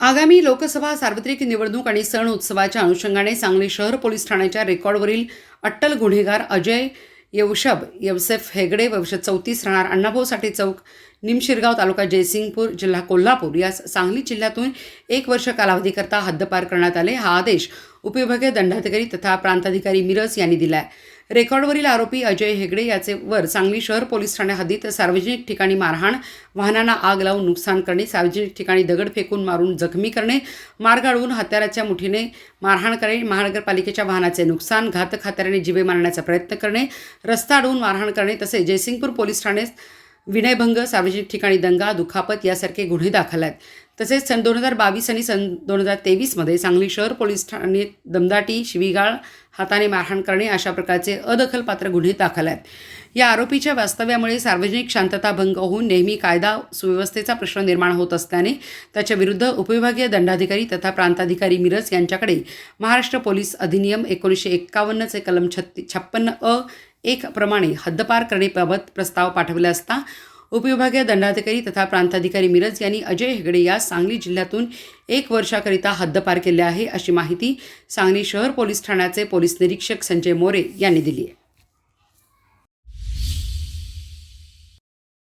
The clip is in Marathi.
आगामी लोकसभा सार्वत्रिक निवडणूक आणि सण उत्सवाच्या अनुषंगाने सांगली शहर पोलीस ठाण्याच्या रेकॉर्डवरील अट्टल गुन्हेगार अजय येवशब येवसेफ हेगडे वर्ष चौतीस राहणार अण्णाभाऊ साठे चौक निमशिरगाव तालुका जयसिंगपूर जिल्हा कोल्हापूर या सांगली जिल्ह्यातून एक वर्ष कालावधीकरता हद्दपार करण्यात आले. हा आदेश उपविभागीय दंडाधिकारी तथा प्रांताधिकारी मिरज यांनी दिला आहे रेकॉर्डवरील आरोपी अजय हेगडे याचे वर सांगली शहर पोलीस ठाण्या हद्दीत सार्वजनिक ठिकाणी मारहाण वाहनांना आग लावून नुकसान करणे सार्वजनिक ठिकाणी दगड फेकून मारून जखमी करणे मार्ग अडवून हत्याराच्या मुठीने मारहाण करणे महानगरपालिकेच्या वाहनाचे नुकसान घातक हत्याराने जिवे मारण्याचा प्रयत्न करणे रस्ता अडवून मारहाण करणे तसेच जयसिंगपूर पोलीस ठाणे विनयभंग सार्वजनिक ठिकाणी दंगा दुखापत यासारखे गुन्हे दाखल आहेत. तसेच सन दोन हजार बावीस आणि सन दोन हजार तेवीसमध्ये सांगली शहर पोलीस ठाणे दमदाटी शिवीगाळ हाताने मारहाण करणे अशा प्रकारचे अदखलपात्र गुन्हे दाखल आहेत. या आरोपीच्या वास्तव्यामुळे सार्वजनिक शांतता भंग होऊन नेहमी कायदा सुव्यवस्थेचा प्रश्न निर्माण होत असल्याने त्याच्या विरुद्ध उपविभागीय दंडाधिकारी तथा प्रांताधिकारी मिरज यांच्याकडे महाराष्ट्र पोलीस अधिनियम एकोणीसशे एक्कावन्नचे कलम छत्ती छप्पन्न अ एक प्रमाणे हद्दपार करण्याबाबत प्रस्ताव पाठवला असता उपविभागीय दंडाधिकारी तथा प्रांताधिकारी मिरज यांनी अजय हेगडे यास सांगली जिल्ह्यातून एक वर्षाकरिता हद्दपार केले आहे अशी माहिती सांगली शहर पोलीस ठाण्याचे पोलीस निरीक्षक संजय मोरे यांनी दिली आहे.